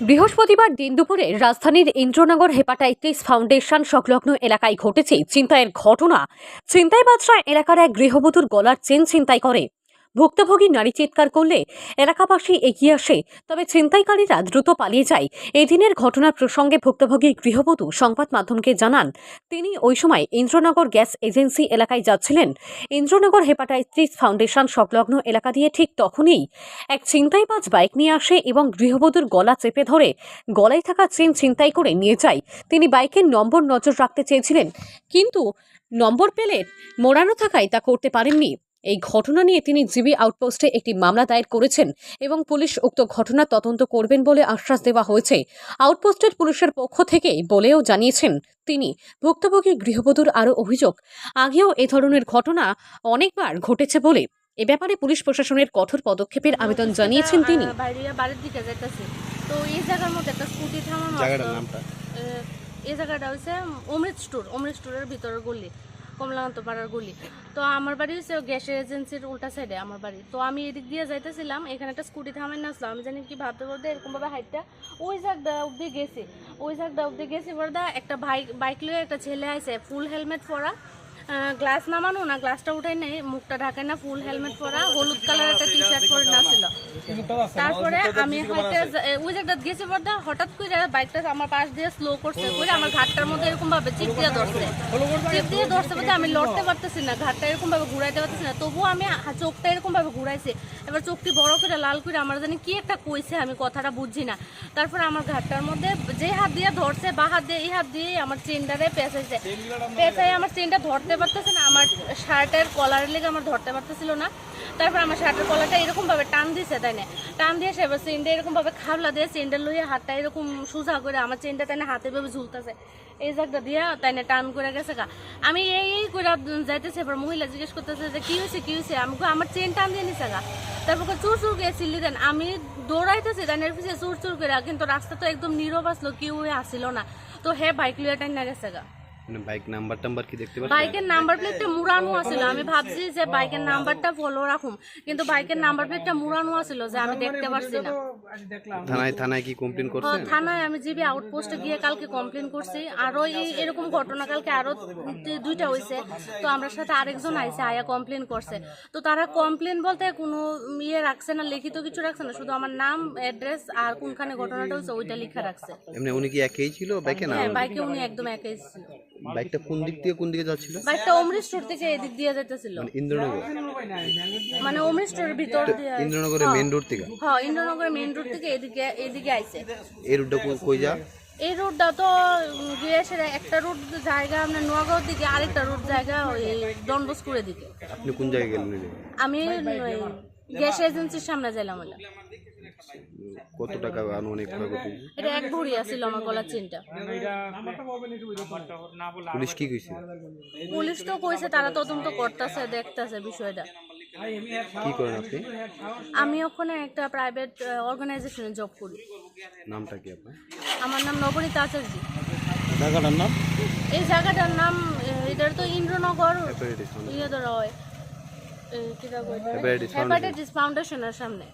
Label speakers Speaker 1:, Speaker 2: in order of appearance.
Speaker 1: বৃহস্পতিবার দিন দুপুরে রাজধানীর ইন্দ্রনগর হেপাটাইটিস ফাউন্ডেশন সংলগ্ন এলাকায় ঘটেছে ছিনতাইয়ের ঘটনা। ছিনতাইবাজরা এলাকার এক গৃহবধূর গলার চেন ছিনতাই করে। ভুক্তভোগী নারী চিৎকার করলে এলাকাবাসী এগিয়ে আসে, তবে ছিনতাইকারীরা দ্রুত পালিয়ে যায়। এদিনের ঘটনার প্রসঙ্গে ভুক্তভোগী গৃহবধূ সংবাদ মাধ্যমকে জানান, তিনি ওই সময় ইন্দ্রনগর গ্যাস এজেন্সি এলাকায় যাচ্ছিলেন। ইন্দ্রনগর হেপাটাইটিস ফাউন্ডেশন সংলগ্ন এলাকা দিয়ে ঠিক তখনই এক ছিনতাইবাজ বাইক নিয়ে আসে এবং গৃহবধূর গলা চেপে ধরে, গলায় থাকা চেন ছিনতাই করে নিয়ে যায়। তিনি বাইকের নম্বর নজর রাখতে চেয়েছিলেন, কিন্তু নম্বর পেলে মোড়ানো থাকায় তা করতে পারেননি। এই ঘটনা নিয়ে তিনি জিবি আউটপোস্টে একটি মামলা দায়ের করেছেন এবং পুলিশ উক্ত ঘটনা তদন্ত করবেন বলে আশ্বাস দেওয়া হয়েছে। আউটপোস্টের পুলিশের পক্ষ থেকে বলেও জানিয়েছেন তিনি ভুক্তভোগী গৃহবধূর আরও অভিযোগ আগেও এ ধরনের ঘটনা অনেকবার ঘটেছে বলে। এ ব্যাপারে পুলিশ প্রশাসনের কঠোর পদক্ষেপের আবেদন জানিয়েছেন তিনি।
Speaker 2: তো এই জায়গার মধ্যে একটা স্কুটি থামানো এই জায়গাটা হচ্ছে অমৃত স্টোর অমৃত স্টোরের ভিতরের গলি। কমলাকান্ত পাড়ার গুলি। তো আমার বাড়ি হচ্ছে গ্যাসের এজেন্সির উল্টা সাইডে আমার বাড়ি। তো আমি এদিক দিয়ে যাইতেছিলাম, এখানে একটা স্কুটি থামেন না আসলাম। আমি জানি কি ভাবতে ভাবতে এরকমভাবে হাইটটা ওই জায়গাটা অব্দি গেছি। ওই জায়গাটা অব্দি গেছি বড়দা একটা বাইক বাইক লিয়ে একটা ছেলে আছে ফুল হেলমেট পরা। গ্লাস নামানো না গ্লাসটা উঠাই নেই মুখটা ঢাকায় না ফুল হেলমেট পরা, হলুদ কালার একটা টি শার্ট পরে নাছিল তারপরে আমি হাইটে ওই জায়গাটা গেছি বড়দা হঠাৎ করে বাইকটা আমার পাশ দিয়ে স্লো করছে, করে আমার ঘাটটার মধ্যে এরকম ভাবে চিপ দিয়ে ধরছে। চিপ দিয়ে ধরছে বলতে আমি লড়তে পারতেছি না, ঘাটটা এরকম ভাবে ঘুরাইতে পারতেছি না, তবুও আমি চোখটা এরকম ভাবে ঘুরাইছি। এবার চোখটি বড় করে, লাল করে আমার জানি কি একটা কইছে, আমি কথাটা বুঝছি না। তারপর আমার ঘাটটার মধ্যে যে হাত দিয়ে ধরছে, বা হাত দিয়ে, এই হাত দিয়ে আমার চেনটারে পেঁচাইছে। পেঁচাই আমার চেনটা ধরতে পারতেছে না, আমার শার্টের কলারের লেগে আমার ধরতে পারতেছিল না। তারপর আমার শার্টের কলারটা এরকম ভাবে টান দিছে, তাই না? টান দিয়ে সে এবার চেনটা এরকম ভাবে খাবলা দিয়ে চেনটা লইয়া হাতটা এরকম সোজা করে আমার চেনটা তাই না হাতে ভাবে ঝুলতেছে। এই জায়গাটা দিয়া তাই না টান করে গেছে গা। আমি এই এই করে যাইতেছে, এবার মহিলা জিজ্ঞেস করতেছে যে, কি হয়েছে কি হয়েছে আমি আমার চেন টান দিয়ে নিছে গা। তারপর চুর চুর করে চিল্লি দেন। আমি দৌড়াইতেছি তাই পিছিয়ে চুর চুর করে, কিন্তু রাস্তা তো একদম নীরব আসলো, কেউ আসিল না। তো হে বাইক লিয়ে টাইন না গেছে গা।
Speaker 3: মানে বাইক নাম্বার টাম্বার কি দেখতে পাচ্ছেন?
Speaker 2: বাইকের নাম্বার প্লেটটা মুড়ানো আছিল। আমি ভাবছি যে বাইকের নাম্বারটা ফলো রাখুম। কিন্তু বাইকের নাম্বার প্লেটটা মুড়ানো আছিল যে আমি দেখতে পারছি না।
Speaker 3: থানায় থানায় কি কমপ্লেন করছেন?
Speaker 2: থানায় আমি জিবি আউটপোস্টে গিয়ে কালকে কমপ্লেন করছি। আরও এই এরকম ঘটনা কালকে আরও দুইটা হয়েছে তো আমরা সাথে আরেকজন আইছে আয়া কমপ্লেন করছে। তো তারা কমপ্লেন বলতে কোনো ইয়ে রাখছে না লিখিত কিছু রাখছে না। শুধু আমার নাম অ্যাড্রেস আর কোনখানে ঘটনাটা হয়েছে ওইটা লিখা রাখছে।
Speaker 3: এমনি উনি কি একাই ছিল বাইকে না
Speaker 2: হ্যাঁ বাইকে উনি একদম একাই ছিল।
Speaker 3: বাইকটা কোন দিক থেকে কোন দিকে যাচ্ছিল?
Speaker 2: বাইকটা অমৃত স্টোর থেকে এদিক দিয়ে যেতেছিল
Speaker 3: মানে ইন্দ্রনগর?
Speaker 2: মানে অমৃত স্টোরের ভিতর দিয়ে
Speaker 3: ইন্দ্রনগরের মেন রোড থেকে?
Speaker 2: হ্যাঁ ইন্দ্রনগরের মেইন রোড থেকে এদিকে এদিকে আইছে।
Speaker 3: এই রোডটা কই যা?
Speaker 2: এই রোডটা তো গিয়ে সেটা একটা রোড জায়গা আপনার নোয়াগাঁওর দিকে আরেকটা রোড জায়গা ওই ডনবস্কুরের দিকে।
Speaker 3: আপনি কোন জায়গায় গেলেন?
Speaker 2: আমি গ্যাস এজেন্সির সামনে যাইলাম ওটা
Speaker 3: কত টাকা আনুমানিক ক্ষয়ক্ষতি
Speaker 2: এটা এক ভরি আছিল আমার গলার চেনটা।
Speaker 3: পুলিশ কি কইছে?
Speaker 2: পুলিশ তো কইছে তারা তদন্ত করতেছে দেখতেছে বিষয়টা।
Speaker 3: কি করেন আপনি?
Speaker 2: আমি ওখানে একটা প্রাইভেট অর্গানাইজেশনে জব করি।
Speaker 3: নামটা কি আপনার?
Speaker 2: আমার নাম নবনীতা আচার্য।
Speaker 3: জায়গাটার নাম?
Speaker 2: এই জায়গাটার নাম এটার তো ইন্দ্রনগর ইয়ে ধরা হয় এই, কিটা কইতে? হেপাটাইটিস ফাউন্ডেশনের সামনে।